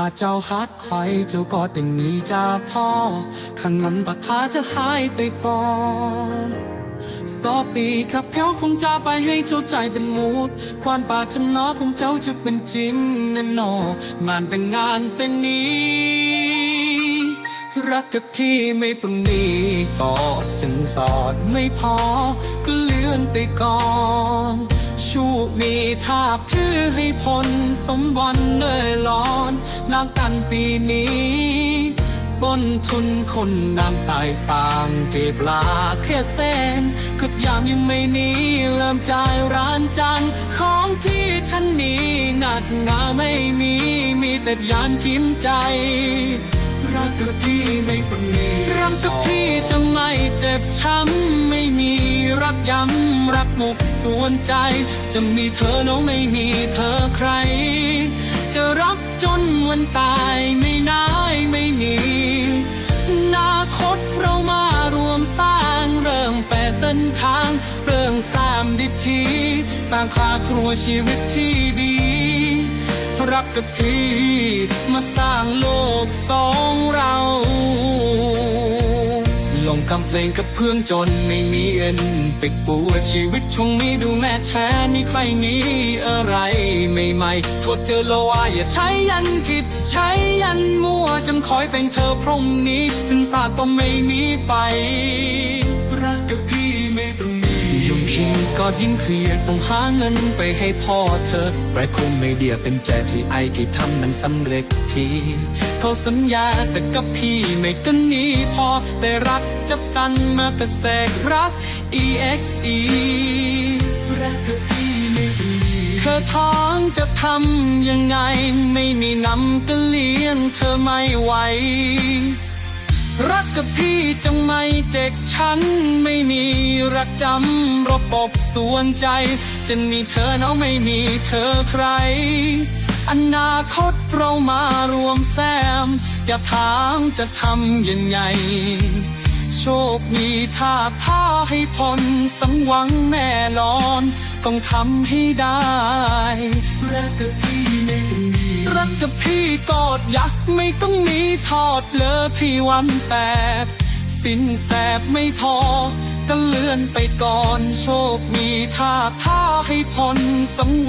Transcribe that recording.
ถ้าเจ้าฮักใครเจ้าก็ต้องมีจ้าพ่อขันมันปักพาจะหายไปปอสอปีขับเขาคงจะไปให้เจ้าใจเป็นมูดความปรารถนาของเจ้าจะเป็นจริงแน่นอนงานเป็นงานเป็นนี้ รักกับที่ไม่ปรุนีก็สินสอดไม่พอ ก็เลื่อนไปก่อนชูมีท่าเพื่อให้พ้นสมวันเนยร้อน นางกันปีนี้บนทุนคนน้ำตายต่างเจ็บลาแค่เส้นกับยามยังไม่หนี้เริ่มจ่ายร้านจัง ของที่ท่านนี้หนักหนาไม่มี มีแต่ยานยิ้มใจ รักกับพี่ไม่ปนีรักกับพี่จะไม่เจ็บช้ำไม่มีรักย้ำรักหมกสวนใจ จะมีเธอแล้ไม่มีเธอใคร จะรัก วันตายไม่นายไม่หนีอนาคตเรามารวมสร้างเริ่มแปดเส้นทาง เริ่มสร้างดิทีสร้างครอบครัวชีวิตที่ดี รักกับพี่มาสร้างโลกสองเรา ลงคำเพลงกับเพื่อนจนไม่มีเอ็นปิดปัวชีวิตช่วงนี้ดูแม่แช่นี่ใครนี้อะไรไม่ใหม่ๆทวดเจอละว่าอย่าใช้ยันผิด ใช้ยันมั่วจำคอยเป็นเธอพรุ่งนี้ ถึงศาสตร์ก็ไม่มีไป ก็ยิ่งเครียดต้องหาเงินไปให้พ่อเธอแรคคงไม่เดียเป็นแจที่ไอกี่ทำนั้นสำเร็จทีเขาสัญญาสักกับพี่ไม่กันนี้พอแต่รักจับกันมาแต่แสกรัก EXE รักกับพี่ไม่เป็นเธอท้องจะทำยังไง ไม่มีน้ำก็เลี้ยงเธอไม่ไหว รักกับพี่จงไม่เจ็กฉันไม่มีรักจำระบบส่วนใจ จะมีเธอเนาะไม่มีเธอใคร อนาคตเรามารวมแซม อย่าถามจะทำยังไง โชคมีท่าท่าให้พ้นสังหวังแน่นอน ต้องทำให้ได้ รักกับพี่ไม่ต้องมีรักกับพี่กอดยักษ์ไม่ต้องหนีทอดเลอพี่วันแปดสินแสบไม่ทอก็เลื่อนไปก่อนโชคมีท่าท่าให้พ้นสัง